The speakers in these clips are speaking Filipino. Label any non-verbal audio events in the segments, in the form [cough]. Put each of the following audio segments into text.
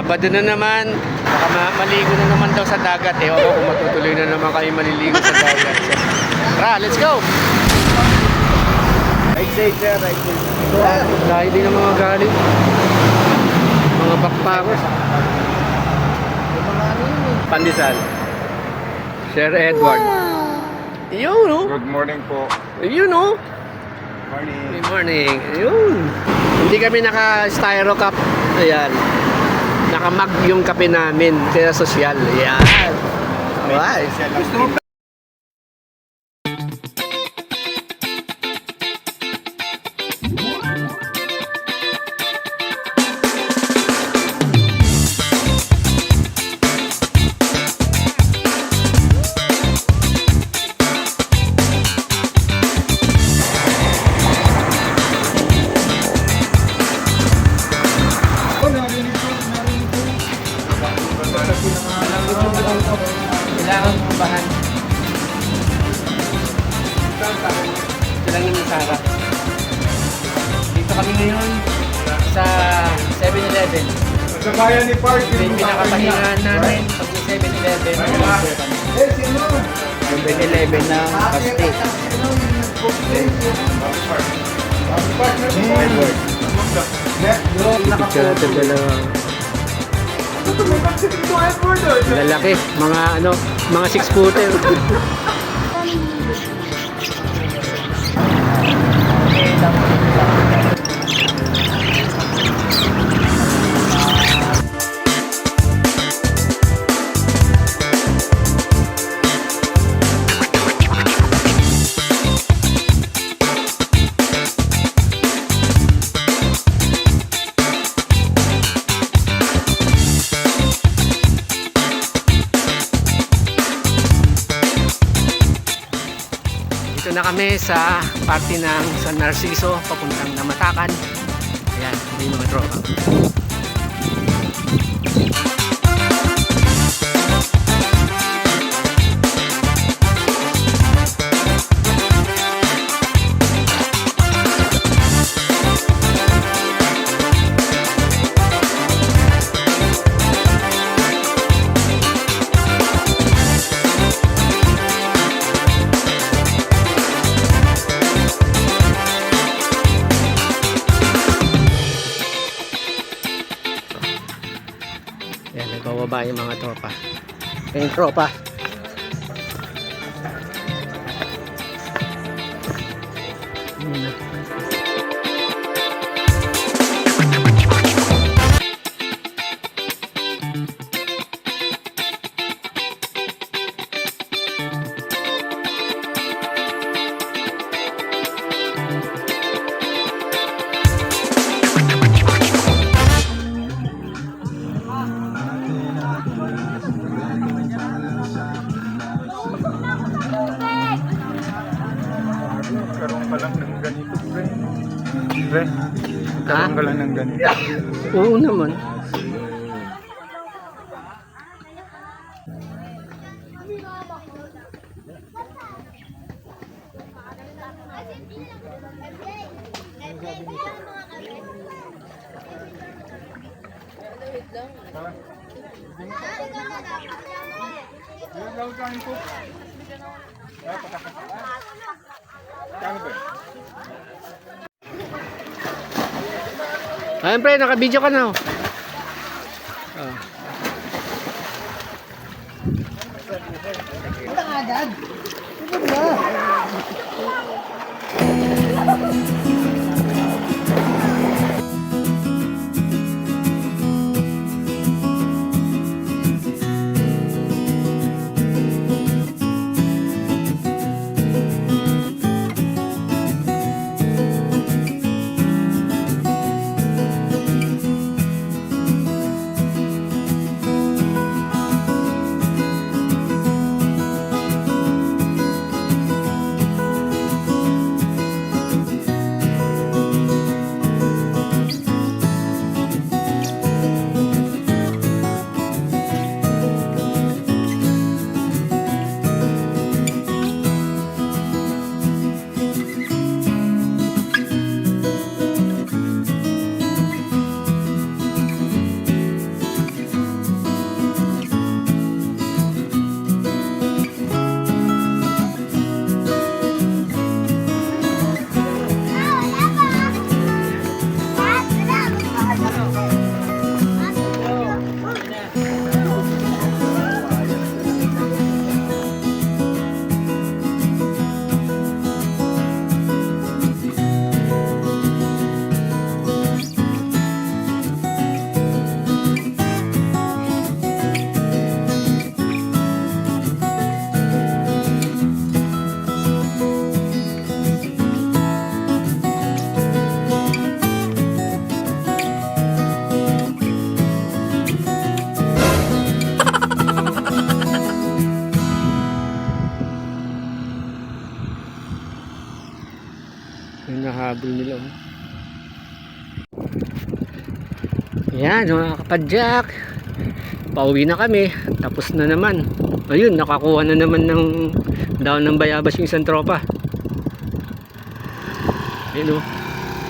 Sabado na naman. Baka ma- maligo na naman daw sa dagat. Ewan ko kung matutuloy na naman kami maliligo sa dagat. So, tara, let's go! Right side sir, right side. Dahil din ng mga galing. Mga backpackers. Pandesal. Sir Edward. Yun, no? Good morning po. Yun, no? Morning. Good morning. Ayun. Hindi kami naka-styro cup. Ayan. Naka-mug yung kape namin. Kaya sosyal. Ayan. Alright. Gusto mo Kailangan mo bahan. Ito lang yung Sara. Dito kami ngayon sa 7-Eleven. Sa bayan ni Park. Ito yung pinakapahingahan namin pag may 7-Eleven. Eh, sino? 7-Eleven ng Paste. Picture natin dalawa. Lalaki, mga ano, mga 6 footer. Dito na kami sa party ng San Narciso, papuntang Namatakan. Ayan, may mga tropa. Yung mga tropa. Ayan yung tropa. Pre, Ha? karoon ka lang ng ganito. [laughs] Oo naman. Kano ba? Ayun naka-video ka na. Oh. Oh. Ang. Ito ba? Nahabol nila. oh. Yan mga kapadyak. Pauwi na kami. Tapos na naman. Ayun, nakakuha na naman ng down ng bayabas yung isang tropa. Ayun o.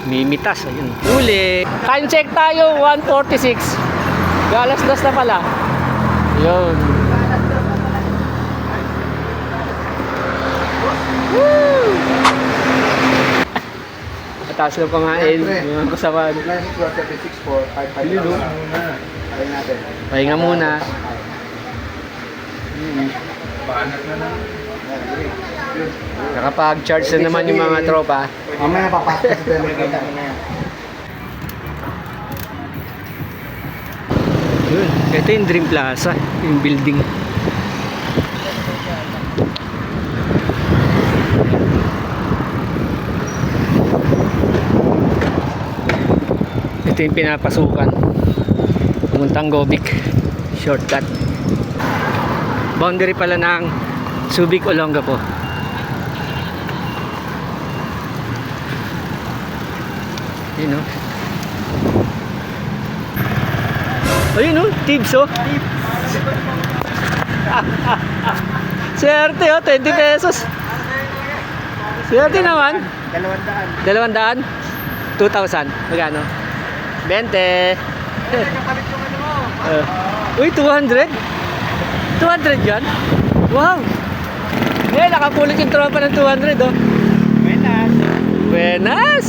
Mimitas. Ayun. Uli. Time check tayo. 1.46. Galas das na pala. Yun. Mataas na pamain. Yung kasama. Classic 36 for 5 Yun, no? Try natin. Pahinga muna. Banat na lang. Nakapag-charge na naman yung mga tropa. Mamaya papasok sa [laughs] telegram. Yun. Ito yung Dream Plaza. Yung building. Ito yung pinapasukan. Pumuntang Gobic. Shortcut. Boundary pala ng Subic Olongapo. Yun o. Ayun o, tips o. [laughs] Swerte o, 20 pesos. Swerte naman. Dalawang daan. Dalawang daan? 2,000. Magkano? 20. Kapalit yung ano mo. Uh, uy, 200? 200 yan? Wow! Eh, nakapulot yung tropa ng 200 oh. Buenas. Buenas!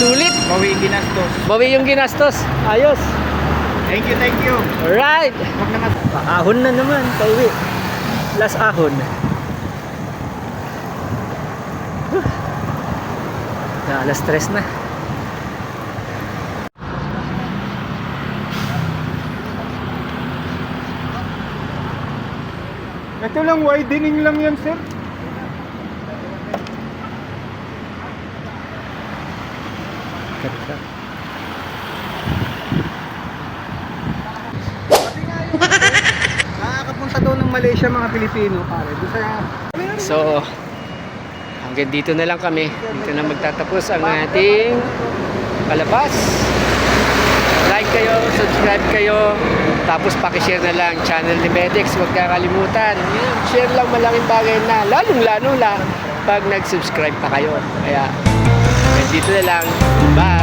Sulit! Bawi ginastos. Bawi yung ginastos. Ayos. Thank you, thank you. Alright! Ahon na naman, pauwi. Last ahon. Huh. Na alas tres na. Ito lang, widening lang yan, sir. Ganda. Nakakapunta daw ng Malaysia mga Pilipino, pare. Doon sa... So, hanggang dito na lang kami. Dito na magtatapos ang ating palabas. Like kayo, subscribe kayo, tapos pakishare na lang channel ni Medex. Huwag kakalimutan. Share lang malaking bagay na, lalong-lalo la pag nag-subscribe pa kayo. Kaya, dito na lang. Bye!